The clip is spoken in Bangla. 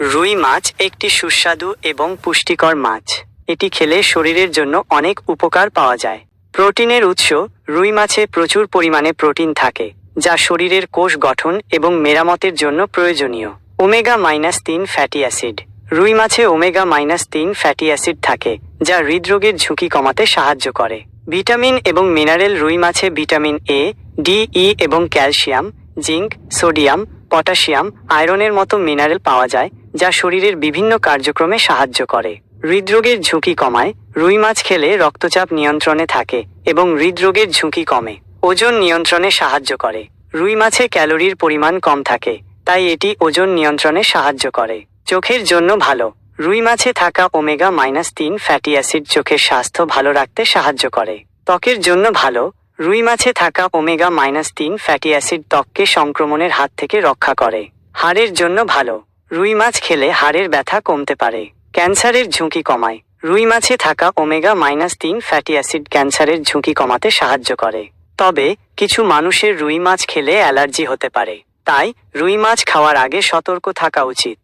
রুই মাছ একটি সুস্বাদু এবং পুষ্টিকর মাছ। এটি খেলে শরীরের জন্য অনেক উপকার পাওয়া যায়। প্রোটিনের উৎস, রুই মাছে প্রচুর পরিমাণে প্রোটিন থাকে, যা শরীরের কোষ গঠন এবং মেরামতের জন্য প্রয়োজনীয়। ওমেগা মাইনাস তিন ফ্যাটি অ্যাসিড। রুই মাছে ওমেগা মাইনাস তিন ফ্যাটি অ্যাসিড থাকে, যা হৃদরোগের ঝুঁকি কমাতে সাহায্য করে। ভিটামিন এবং মিনারেল রুই মাছে ভিটামিন এ, ডি, ই এবং ক্যালসিয়াম, জিঙ্ক, সোডিয়াম, পটাশিয়াম, আয়রনের মতো মিনারেল পাওয়া যায় যা শরীরের বিভিন্ন কার্যক্রমে সাহায্য করে। হৃদরোগের ঝুঁকি কমায়, রুই মাছ খেলে রক্তচাপ নিয়ন্ত্রণে থাকে এবং হৃদরোগের ঝুঁকি কমে, ওজন নিয়ন্ত্রণে সাহায্য করে। রুই মাছে ক্যালোরির পরিমাণ কম থাকে, তাই এটি ওজন নিয়ন্ত্রণে সাহায্য করে। চোখের জন্য ভালো, রুই মাছে থাকা ওমেগা মাইনাস তিন ফ্যাটি অ্যাসিড চোখের স্বাস্থ্য ভালো রাখতে সাহায্য করে। ত্বকের জন্য ভালো, রুই মাছে থাকা ওমেগা মাইনাস তিন ফ্যাটি অ্যাসিড ত্বককে সংক্রমণের হাত থেকে রক্ষা করে। হাড়ের জন্য ভালো রুই মাছ খেলে হাড়ের ব্যথা কমতে পারে, ক্যান্সারের ঝুঁকি কমায়। রুই মাছে থাকা ওমেগা মাইনাস তিন ফ্যাটি অ্যাসিড ক্যান্সারের ঝুঁকি কমাতে সাহায্য করে। তবে, কিছু মানুষের রুই মাছ খেলে অ্যালার্জি হতে পারে, তাই রুই মাছ খাওয়ার আগে সতর্ক থাকা উচিত।